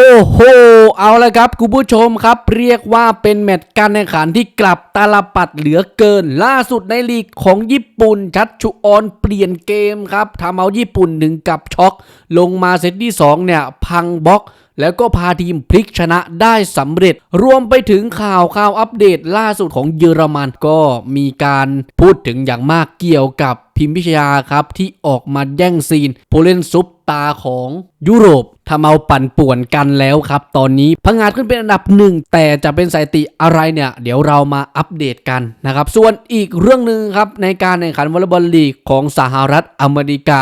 โอ้โห เอาละครับคุณผู้ชมครับ เรียกว่าเป็นแมตช์การแข่งขันที่กลับตาลปัดเหลือเกิน ล่าสุดในลีกของญี่ปุ่น ชัดชุออนเปลี่ยนเกมครับทำเอาญี่ปุ่นหนึ่งกับช็อก ลงมาเซตที่ 2 เนี่ย พังบล็อกแล้วก็พาทีมพลิกชนะได้สำเร็จ รวมไปถึงข่าวข่าวอัปเดตล่าสุดของเยอรมันก็มีการพูดถึงอย่างมากเกี่ยวกับ พิมพิชยาครับ ที่ออกมาแย่งซีนผู้เล่นซุปตาของยุโรปทำเอาปั่นป่วนกันแล้วครับ ตอนนี้พังงาดขึ้นเป็นอันดับหนึ่งแต่จะเป็นสถิติอะไรเนี่ย เดี๋ยวเรามาอัปเดตกันนะครับ ส่วนอีกเรื่องหนึ่งครับในการแข่งขันวอลเลย์บอลลีกของสหรัฐอเมริกา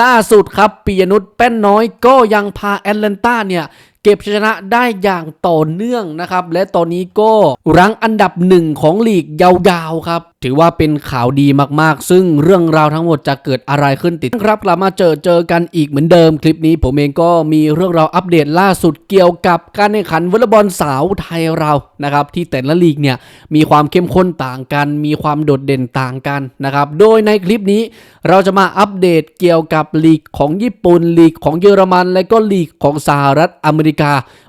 ล่าสุดครับปียนุชแป้นน้อยก็ยังพาแอตแลนตาเนี่ย เก็บชนะได้อย่างต่อเนื่องนะครับ และตอนนี้ก็รั้งอันดับหนึ่งของลีกยาวๆครับ ถือว่าเป็นข่าวดีมากๆ ซึ่งเรื่องราวทั้งหมดจะเกิดอะไรขึ้นติดครับกลับมาเจอเจอกันอีกเหมือนเดิม คลิปนี้ผมเองก็มีเรื่องราวอัปเดตล่าสุดเกี่ยวกับการแข่งขันวอลเลย์บอลสาวไทยเรานะครับที่แต่ละลีกเนี่ยมีความเข้มข้นต่างกัน มีความโดดเด่นต่างกันนะครับโดยในคลิปนี้เราจะมาอัปเดตเกี่ยวกับลีกของญี่ปุ่นลีกของเยอรมัน และก็ลีกของสหรัฐอเมริกา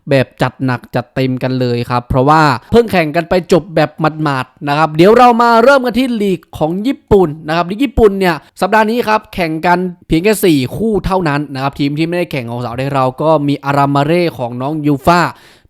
แบบจัดหนักจัดเต็มกันเลยครับ เพราะว่าเพิ่งแข่งกันไปจบแบบหมาดๆนะครับ เดี๋ยวเรามาเริ่มกันที่ลีกของญี่ปุ่นนะครับลีกญี่ปุ่นเนี่ยสัปดาห์นี้ครับแข่งกันเพียงแค่ 4 คู่เท่านั้นนะครับทีมที่ไม่ได้แข่งของสาวได้เราก็มีอารามาเร่ของน้องยูฟา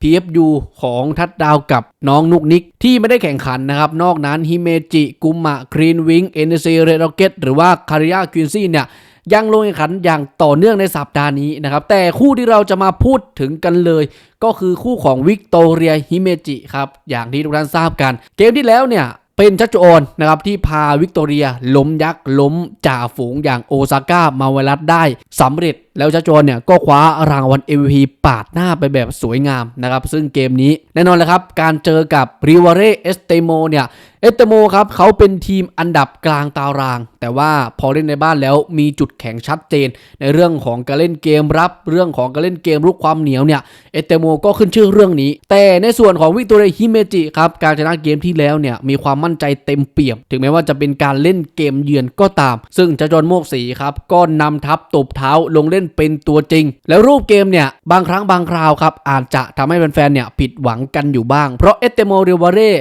PFU ของทัดดาวกับน้องนุกนิก ที่ไม่ได้แข่งขันนะครับ นอกนั้นฮิเมจิ กุมะครีนวิง เอ็นเซเรโรเกตหรือว่าคาริยาควินซี่เนี่ย ยังลงแข่งขันอย่างต่อเนื่องในสัปดาห์นี้นะครับ แต่คู่ที่เราจะมาพูดถึงกันเลย ก็คือคู่ของวิกตอเรียฮิเมจิครับอย่างที่ทุกท่านทราบกัน เกมที่แล้วเนี่ยเป็นชัชโอนนะครับที่พาวิกตอเรียล้มยักษ์ล้มจ่าฝูงอย่างโอซาก้ามาเวลัสได้สำเร็จ แล้วชัชโอนเนี่ยก็คว้ารางวัล MVP ปาดหน้าไปแบบสวยงามนะครับ ซึ่งเกมนี้แน่นอนเลยครับ การเจอกับริวาเรเอสเตโมเนี่ยเอสเตโมครับเขาเป็นทีมอันดับกลางตาราง แต่ว่าพอเล่นในบ้านแล้วมีจุดแข็งชัดเจน ในเรื่องของการเล่นเกมรับ เรื่องของการเล่นเกมรุกความเหนียวเนี่ยเอสเตโมก็ขึ้นชื่อเรื่องนี้ แต่ในส่วนของวิกตอเรฮิเมจิครับการชนะเกมที่แล้วเนี่ยมีความมั่นใจเต็มเปี่ยม ถึงแม้ว่าจะเป็นการเล่นเกมเยือนก็ตาม ซึ่งจะจอนโมกสีครับก็นำทัพตบเท้าลงเล่นเป็นตัวจริง แล้วรูปเกมเนี่ยบางครั้งบางคราวครับอาจจะทำให้แฟนๆเนี่ยผิดหวังกันอยู่บ้าง เพราะเอสเตโมเรวาเร่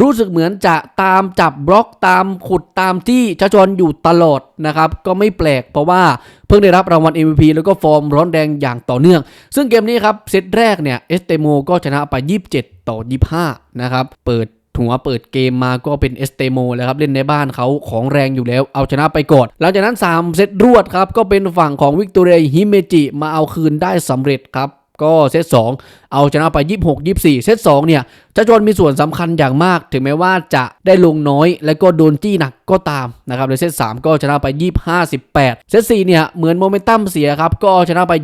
รู้สึกเหมือนจะตามจับบล็อกตามขุดตามที่ชาจรอยู่ตลอดนะครับ ก็ไม่แปลกเพราะว่าเพิ่งได้รับรางวัล MVP แล้วก็ฟอร์มร้อนแรงอย่างต่อเนื่อง ซึ่งเกมนี้ครับเซตแรกเนี่ยเอสเตโมก็ชนะไป 27 ต่อ 25 นะครับ เปิด หัวเปิดเกมมาก็เป็นเอสเตโมแล้วครับเล่นในบ้านเขาของแรงอยู่แล้ว เอาชนะไปก่อนหลังจากนั้น 3 เซตรวดครับก็เป็นฝั่งของวิกตอเรียฮิเมจิมาเอาคืนได้สำเร็จครับก็เซต2เอาชนะไป 26 24 เซต2เนี่ยจะจวนมีส่วนสำคัญอย่างมาก ถึงแม้ว่าจะได้ลงน้อย และก็โดนจี้หนักก็ตามนะครับในเซต3ก็ชนะไป 25 18 เซต4เนี่ยเหมือนโมเมนตัมเสียครับ ก็ชนะไป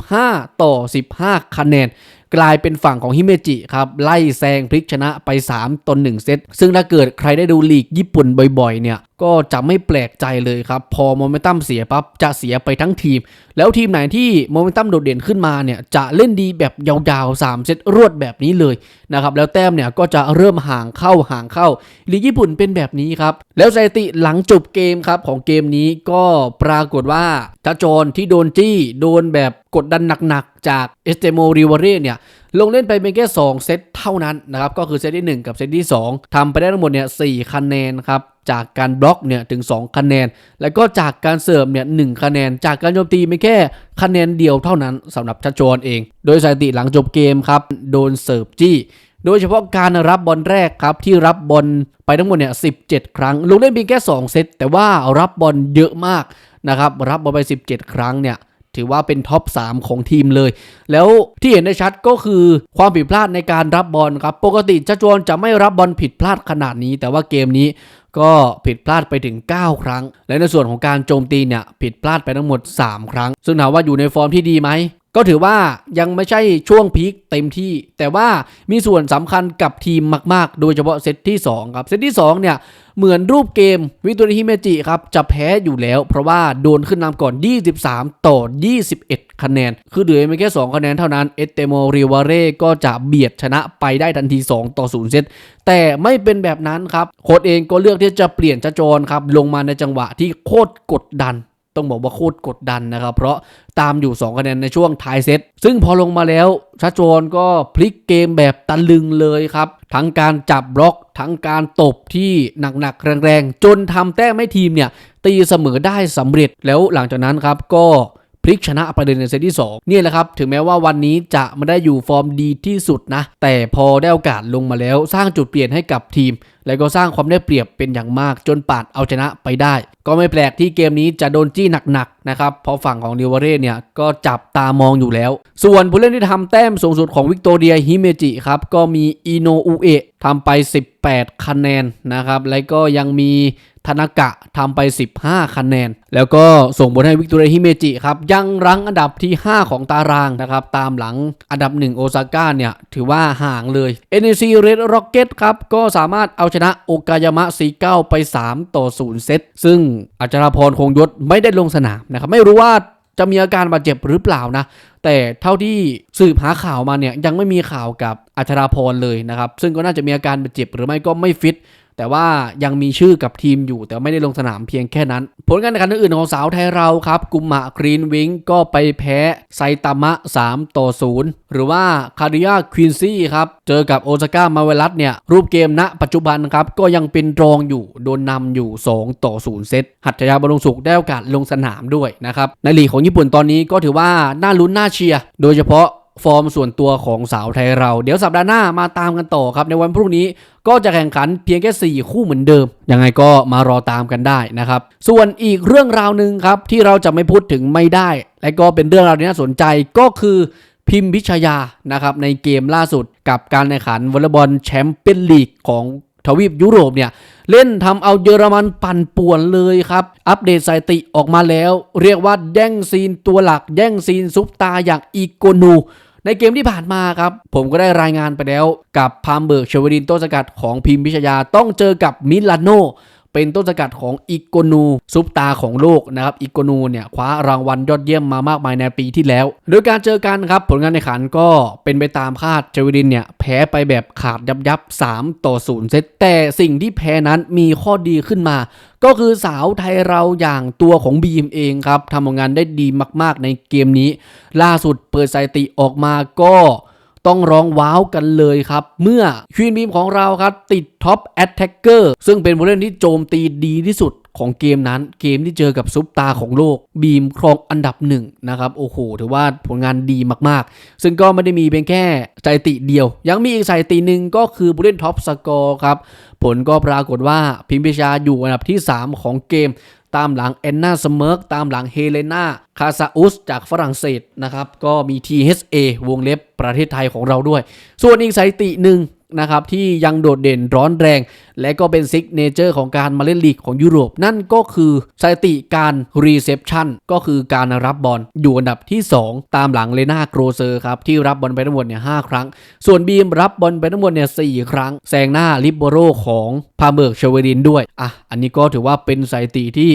25 ต่อ 15 คะแนน กลายเป็นฝั่งของฮิเมจิครับไล่แซงพลิกชนะไป 3ตน1เซตซึ่งถ้าเกิดใครได้ดูลีกญี่ปุ่นบ่อยๆเนี่ย ก็จะไม่แปลกใจเลยครับ พอโมเมนตัมเสียปั๊บจะเสียไปทั้งทีม แล้วทีมไหนที่โมเมนตัมโดดเด่นขึ้นมาเนี่ยจะเล่นดีแบบยาวๆ 3 เซตรวดแบบนี้เลยนะครับแล้วแต้มเนี่ยก็จะเริ่มห่างเข้าห่างเข้าลีกญี่ปุ่นเป็นแบบนี้ครับ แล้วสถิติหลังจบเกมครับของเกมนี้ก็ปรากฏว่าจาจรที่โดนจี้โดนแบบกดดันหนักๆ จากเอสเตโมริวาเรเนี่ยลงเล่นไปเป็นแค่ 2 เซตเท่านั้นนะครับ ก็คือเซตที่ 1 กับเซตที่ 2ทำไปได้ทั้งหมดเนี่ย4คะแนนครับ จากการบล็อกเนี่ยถึง 2 คะแนน แล้วก็จากการเสิร์ฟเนี่ยหคะแนน จากการโจมตีไม่แค่คะแนนเดียวเท่านั้นสำหรับชัชโจนเอง โดยสถิติหลังจบเกมครับโดนเสิร์ฟจี้ โดยเฉพาะการรับบอลแรกครับที่รับบอลไปทั้งหมดเนี่ย17 ครั้ง ลงเล่นเพียงแค่ 2 เซตแต่ว่ารับบอลเยอะมากนะครับรับบอลไป 17 ครั้งเนี่ย ถือว่าเป็นท็อป 3 ของทีมเลย แล้วที่เห็นได้ชัดก็คือความผิดพลาดในการรับบอลครับ ปกติชัจวนจะไม่รับบอลผิดพลาดขนาดนี้ แต่ว่าเกมนี้ก็ผิดพลาดไปถึง 9 ครั้ง และในส่วนของการโจมตีเนี่ยผิดพลาดไปทั้งหมด 3 ครั้ง ซึ่งถามว่าอยู่ในฟอร์มที่ดีไหม ก็ถือว่ายังไม่ใช่ช่วงพีคเต็มที่ แต่ว่ามีส่วนสำคัญกับทีมมาก ๆ โดยเฉพาะเซตที่ 2 ครับ เซตที่ 2 เนี่ย เหมือนรูปเกมวิตัวฮิเมจิครับ จะแพ้อยู่แล้ว เพราะว่าโดนขึ้นนำก่อน 23 ต่อ 21 คะแนน คือเหลือไม่แค่ 2 คะแนนเท่านั้น เอสเตโมริวาเร่ก็จะเบียดชนะไปได้ทันที 2 ต่อ 0 เซตแต่ไม่เป็นแบบนั้นครับโค้ชเองก็เลือกที่จะเปลี่ยนจโจรครับลงมาในจังหวะที่โคตรกดดัน ต้องบอกว่าโคตรกดดันนะครับ เพราะตามอยู่ 2 คะแนนในช่วงท้ายเซต ซึ่งพอลงมาแล้วชัชโจนก็พลิกเกมแบบตะลึงเลยครับ ทั้งการจับบล็อก ทั้งการตบที่หนักๆ แรงๆ จนทำแต้มให้ทีมเนี่ย ตีเสมอได้สำเร็จแล้วหลังจากนั้นครับก็พลิกชนะไปเลยในเซตที่ 2 นี่แหละครับ ถึงแม้ว่าวันนี้จะไม่ได้อยู่ฟอร์มดีที่สุดนะ แต่พอได้โอกาสลงมาแล้วสร้างจุดเปลี่ยนให้กับทีมแล้วก็สร้างความได้เปรียบเป็นอย่างมากจนปาดเอาชนะไปได้ ก็ไม่แปลกที่เกมนี้จะโดนจี้หนักๆนะครับเพราะฝั่งของดิวเร่เนี่ยก็จับตามองอยู่แล้ว ส่วนผู้เล่นที่ทำแต้มสูงสุดของวิกตอเรียฮิเมจิครับก็มีอิโนอุเอะทำไป 18 คะแนนนะครับแล้วก็ยังมีธนากะทำไป 15 คะแนน แล้วก็ส่งผลให้วิกตอเรียฮิเมจิครับยังรั้งอันดับที่ 5 ของตารางนะครับ ตามหลังอันดับ 1 โอซาก้าเนี่ย ถือว่าห่างเลย NEC Red Rocket ครับ ก็สามารถเอาชนะโอกายามะ49ไป 3 ต่อ 0 เซต ซึ่งอัจราพรคงยศไม่ได้ลงสนามนะครับ ไม่รู้ว่าจะมีอาการบาดเจ็บหรือเปล่านะ แต่เท่าที่สืบหาข่าวมาเนี่ยยังไม่มีข่าวกับอัชราพรเลยนะครับ ซึ่งก็น่าจะมีอาการบาดเจ็บหรือไม่ก็ไม่ฟิต แต่ว่ายังมีชื่อกับทีมอยู่แต่ไม่ได้ลงสนามเพียงแค่นั้น ผลการแข่งขันอื่นของสาวไทยเราครับกุมมะกรีนวิงก็ไปแพ้ไซตามะ 3 ต่อ 0 หรือว่าคาริยาควินซี่ครับ เจอกับโอซาก้ามาเวลัสเนี่ย รูปเกมณปัจจุบันครับ ก็ยังเป็นรองอยู่โดนนำอยู่ 2 ต่อ 0 เซตหัตถยาบรุงสุขได้โอกาสลงสนามด้วยนะครับในลีกของญี่ปุ่นตอนนี้ก็ถือว่าน่าลุ้นน่าเชียร์โดยเฉพาะ ฟอร์มส่วนตัวของสาวไทยเรา เดี๋ยวสัปดาห์หน้ามาตามกันต่อครับ ในวันพรุ่งนี้ก็จะแข่งขันเพียงแค่ 4 คู่เหมือนเดิม ยังไงก็มารอตามกันได้นะครับ ส่วนอีกเรื่องราวหนึ่งครับ ที่เราจะไม่พูดถึงไม่ได้ และก็เป็นเรื่องราวที่น่าสนใจก็คือพิมพิชยานะครับในเกมล่าสุดกับการแข่งขันวอลเลย์บอลแชมเปี้ยนลีกของ ทวีปยุโรปเนี่ยเล่นทำเอาเยอรมันปั่นป่วนเลยครับ อัปเดตสถิติออกมาแล้ว เรียกว่าแย่งซีนตัวหลัก แย่งซีนซุปตาอย่างอีโกนู ในเกมที่ผ่านมาครับ ผมก็ได้รายงานไปแล้ว กับพามเบิร์กเชวดินต้นสกัดของพิมพิชยาต้องเจอกับมิลานโน เป็นต้นสกัดของอีโกนูซุปตาของโลกนะครับอีโกนูเนี่ยคว้ารางวัลยอดเยี่ยมมามากมายในปีที่แล้ว โดยการเจอกันครับผลงานในขันก็เป็นไปตามคาดเจวิดินเนี่ยแพ้ไปแบบขาดยับยับ 3 ต่อ 0 เซตแต่สิ่งที่แพ้นั้นมีข้อดีขึ้นมา ก็คือสาวไทยเราอย่างตัวของบีมเองครับทำผลงานได้ดีมากๆในเกมนี้ ล่าสุดเปิดสถิติออกมาก็ ต้องร้องว้าวกันเลยครับ เมื่อควีนบีมของเราครับ ติดท็อปแอตแทกเกอร์ซึ่งเป็นผู้เล่นที่โจมตีดีที่สุดของเกมนั้นเกมที่เจอกับซุปตาของโลก บีมครองอันดับหนึ่งนะครับโอ้โหถือว่าผลงานดีมากๆ ซึ่งก็ไม่ได้มีเพียงแค่สถิติเดียว ยังมีอีกสถิติหนึ่งก็คือผู้เล่นท็อปสกอร์ครับ ผลก็ปรากฏว่าพิมพิชาอยู่อันดับที่ 3 ของเกม ตามหลังแอนนาสเมิร์กตามหลังเฮเลนาคาซาอุสจากฝรั่งเศสนะครับ ก็มี THA วงเล็บประเทศไทยของเราด้วย ส่วนอีกสถิติหนึ่ง นะครับที่ยังโดดเด่นร้อนแรง และก็เป็นซิกเนเจอร์ของการมาเล่นลีกของยุโรป นั่นก็คือสถิติการรีเซพชันก็คือการรับบอลอยู่อันดับที่ 2 ตามหลังเลนาโกรเซอร์ครับ ที่รับบอลไปทั้งหมดเนี่ยหครั้ง ส่วนบีมรับบอลไปทั้งหมดเนี่ยสครั้งแซงหน้าลิบโบโรของพาเบิร์กเชเวรินด้วยอะอันนี้ก็ถือว่าเป็นสถิติที่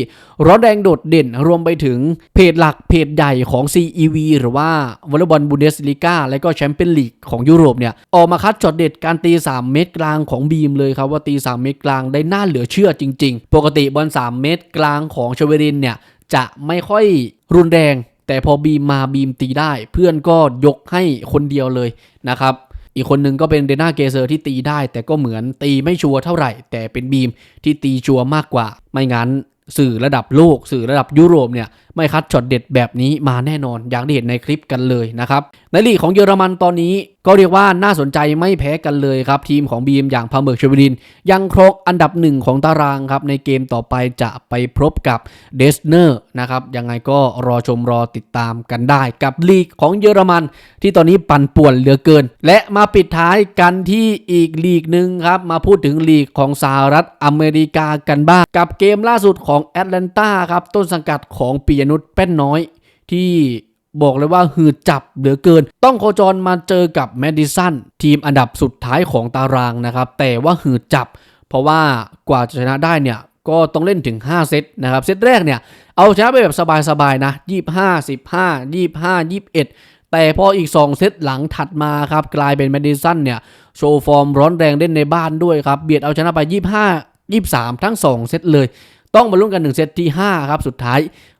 ร้อนแรงโดดเด่นรวมไปถึงเพจหลักเพจใหญ่ของ CEV หรือว่าวอลเลย์บอลบุนเดสลีกาและก็แชมเปี้ยนลีกของยุโรปเนี่ยออกมาคัดช็อตเด็ดการตี 3 เมตรกลางของบีมเลยครับว่าตี 3 เมตรกลางได้น่าเหลือเชื่อจริง ๆ ปกติบอล3 เมตรกลางของเชเวรินเนี่ยจะไม่ค่อยรุนแรง แต่พอบีมมาบีมตีได้ เพื่อนก็ยกให้คนเดียวเลยนะครับอีกคนหนึ่งก็เป็นเดน่าเกเซอร์ที่ตีได้ แต่ก็เหมือนตีไม่ชัวร์เท่าไหร่ แต่เป็นบีมที่ตีชัวร์มากกว่า ไม่งั้นสื่อระดับโลก สื่อระดับยุโรปเนี่ย ไม่คัดช็อตเด็ดแบบนี้มาแน่นอน อย่างที่เห็นในคลิปกันเลยนะครับ ในลีกของเยอรมันตอนนี้ก็เรียกว่าน่าสนใจไม่แพ้กันเลยครับ ทีมของบีมอย่างพาเมิร์กเชวริน ยังครองอันดับหนึ่งของตารางครับ ในเกมต่อไปจะไปพบกับเดสเนอร์นะครับ ยังไงก็รอชมรอติดตามกันได้กับลีกของเยอรมัน ที่ตอนนี้ปั่นป่วนเหลือเกิน และมาปิดท้ายกันที่อีกลีกหนึ่งครับ มาพูดถึงลีกของสหรัฐอเมริกากันบ้าง กับเกมล่าสุดของแอตแลนตาครับต้นสังกัดของปีนุชแป้นน้อย ที่บอกเลยว่าหืดจับเหลือเกิน ต้องโคจรมาเจอกับแมดิสันทีมอันดับสุดท้ายของตารางนะครับ แต่ว่าหืดจับ เพราะว่ากว่าจะชนะได้เนี่ยก็ต้องเล่นถึง 5 เซตนะครับ เซตแรกเนี่ย เอาชนะไปแบบสบายๆนะ 25 15 25 21 แต่พออีก 2 เซตหลังถัดมาครับ กลายเป็นแมดิสันเนี่ย โชว์ฟอร์มร้อนแรงเล่นในบ้านด้วยครับ เบียดเอาชนะไป 25 23 ทั้ง 2 เซตเลย ต้องมาลุ้นกัน 1 เซตที่ 5 ครับ สุดท้าย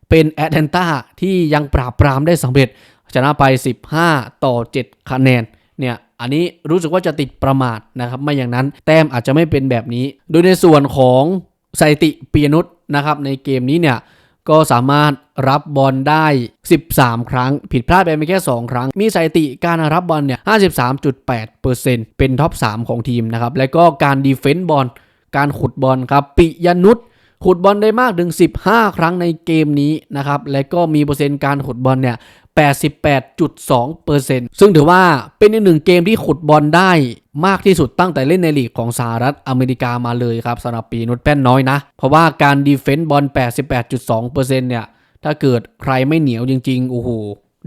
เป็นแอตแลนตาที่ยังปราบปรามได้สำเร็จ ชนะไป 15 ต่อ 7 คะแนนเนี่ยอันนี้รู้สึกว่าจะติดประมาทนะครับ ไม่อย่างนั้นแต้มอาจจะไม่เป็นแบบนี้ โดยในส่วนของสถิติปียนุษนะครับในเกมนี้เนี่ยก็สามารถรับบอลได้ 13 ครั้ง ผิดพลาดไปไม่แค่ 2 ครั้ง มีสถิติการรับบอลเนี่ย 53.8%เป็นท็อป 3 ของทีมนะครับ และก็การดีเฟนต์บอล การขุดบอลครับ ปิยนุษย์ ขุดบอลได้มากถึง 15 ครั้งในเกมนี้นะครับ และก็มีเปอร์เซ็นต์การขุดบอลเนี่ย 88.2%ซึ่งถือว่าเป็นอีกหนึ่งเกมที่ขุดบอลได้มากที่สุดตั้งแต่เล่นในลีกของสหรัฐอเมริกามาเลยครับสำหรับปีนุชแป้นน้อยนะ เพราะว่าการดีเฟนต์บอล 88.2%เนี่ยถ้าเกิดใครไม่เหนียวจริงๆ โอ้โห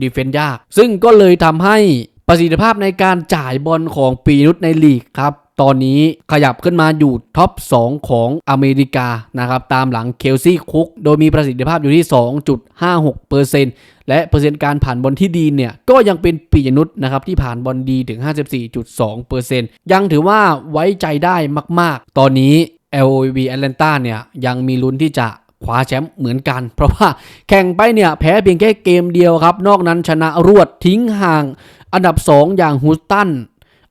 ดีเฟนต์ยาก ซึ่งก็เลยทำให้ประสิทธิภาพในการจ่ายบอลของปีนุชในลีกครับ ตอนนี้ขยับขึ้นมาอยู่ท็อป 2 ของอเมริกานะครับตามหลังเคลซี่คุก โดยมีประสิทธิภาพอยู่ที่ 2.56%และเปอร์เซ็นต์การผ่านบอลที่ดีเนี่ย ก็ยังเป็นปียนุษนะครับที่ผ่านบอลดีถึง 54.2%ยังถือว่าไว้ใจได้มาก ๆ ตอนนี้ LOV Atlanta เนี่ยยังมีลุ้นที่จะคว้าแชมป์เหมือนกัน เพราะว่าแข่งไปเนี่ยแพ้เพียงแค่เกมเดียวครับ นอกนั้นชนะรวดทิ้งห่าง อันดับ 2 อย่างฮูสตัน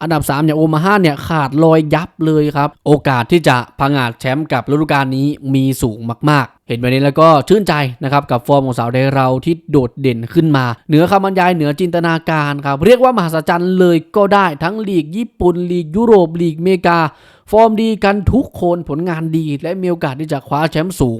อันดับ 3 อย่างโอมาฮาเนี่ยขาดลอยยับเลยครับ โอกาสที่จะพังอาจแชมป์กับฤดูกาลนี้มีสูงมาก ๆ เห็นแบบนี้แล้วก็ชื่นใจนะครับ กับฟอร์มของสาวไทยเราที่โดดเด่นขึ้นมา เหนือคำบรรยายเหนือจินตนาการครับ เรียกว่ามหัศจรรย์เลยก็ได้ทั้งลีกญี่ปุ่นลีกยุโรปลีกเมกา ฟอร์มดีกันทุกคนผลงานดี และมีโอกาสที่จะคว้าแชมป์สูง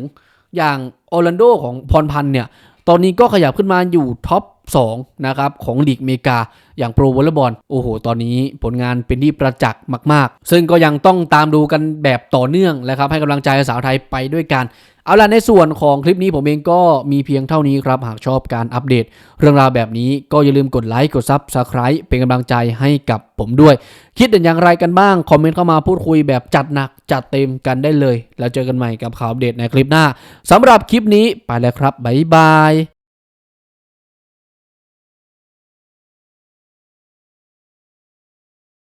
อย่างออร์แลนโดของพรพันธ์เนี่ยตอนนี้ก็ขยับขึ้นมาอยู่ท็อป 2นะครับของลีกอเมริกา อย่างโปรวอลเลย์บอลโอ้โห ตอนนี้ผลงานเป็นที่ประจักษ์มาก ๆ ซึ่งก็ยังต้องตามดูกันแบบต่อเนื่องนะครับให้กำลังใจสาวไทยไปด้วยกันเอาล่ะในส่วนของคลิปนี้ผมเองก็มีเพียงเท่านี้ครับ หากชอบการอัปเดต เรื่องราวแบบนี้ก็อย่าลืมกดไลค์กดซับสไคร b e เป็นกำลังใจให้กับผมด้วย คิดเห็นอย่างไรกันบ้าง คอมเมนต์เข้ามาพูดคุยแบบจัดหนัก จัดเต็มกันได้เลย แล้วเจอกันใหม่กับข่าวอัปเดตในคลิปหน้าสำหรับคลิปนี้ไปแล้วครับบ๊ายบาย